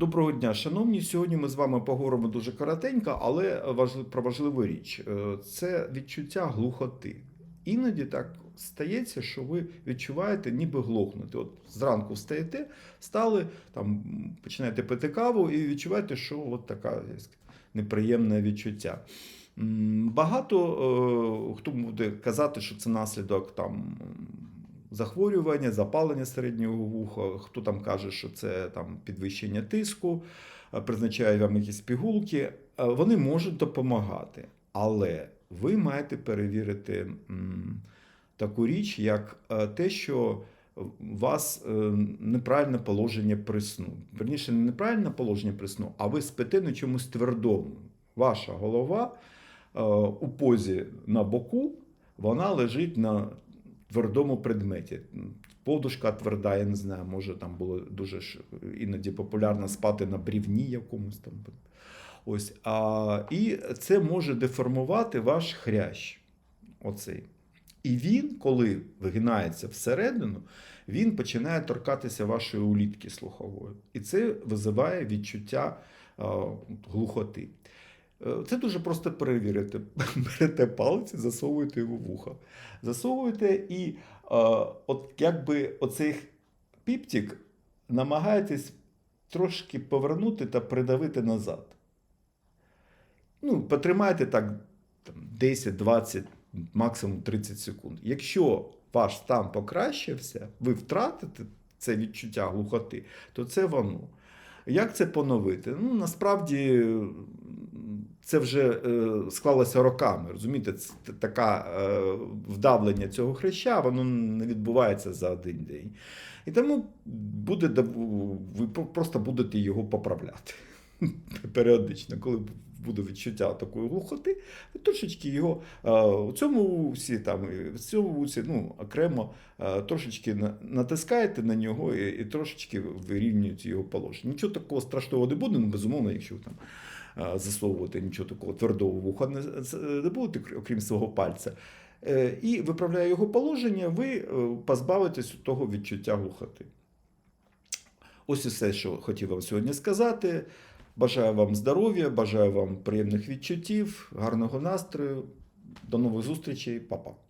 Доброго дня, шановні. Сьогодні ми з вами поговоримо дуже коротенько, але про важливу річ. Е, Це відчуття глухоти. Іноді так стається, що ви відчуваєте, ніби глохнути. От зранку встаєте, стали, там починаєте пити каву і відчуваєте, що от така неприємне відчуття. Багато е, хто буде казати, що це наслідок там захворювання, запалення середнього вуха, хто там каже, що це там підвищення тиску, е, призначає вам якісь пігулки. Е, Вони можуть допомагати, але ви маєте перевірити таку річ, як е, те, що у вас неправильне положення при сну. Верніше, не неправильне положення при сну, а ви спите на чомусь твердому. Ваша голова у позі на боку, вона лежить на твердому предметі. Подушка тверда, я не знаю, може там було дуже іноді популярно спати на брівні якомусь там. Ось, а, і це може деформувати ваш хрящ. Оцей. І він, коли вигинається всередину, він починає торкатися вашої улітки слухової. І це визиває відчуття глухоти. Е, Це дуже просто перевірити. Берете палець, засовуєте його в вухо. Засовуєте і е, от якби оцей піптик намагаєтесь трошки повернути та придавити назад. Ну, потримайте так там, 10, 20, максимум 30 секунд. Якщо ваш стан покращився, ви втратите це відчуття глухоти, то це воно. Як це поновити? Ну, насправді це вже е, склалося роками. Розумієте, це т- таке е, вдавлення цього хреща, воно не відбувається за один день. І тому буде, ви просто будете його поправляти періодично, коли буде відчуття такої глухоти, ви трошечки його е, у цьому вусі, там, в цьому вусі, ну, окремо трошечки натискаєте на нього і, і трошечки вирівнюєте його положення. Нічого такого страшного не буде, ну, безумовно, якщо там засовувати нічого такого твердого вуха не, будете, окрім свого пальця. Е, І виправляє його положення, ви е, позбавитесь того відчуття глухоти. Ось і все, що хотів вам сьогодні сказати. Бажаю вам здоров'я, бажаю вам приємних відчуттів, гарного настрою. До нових зустрічей, Па-па.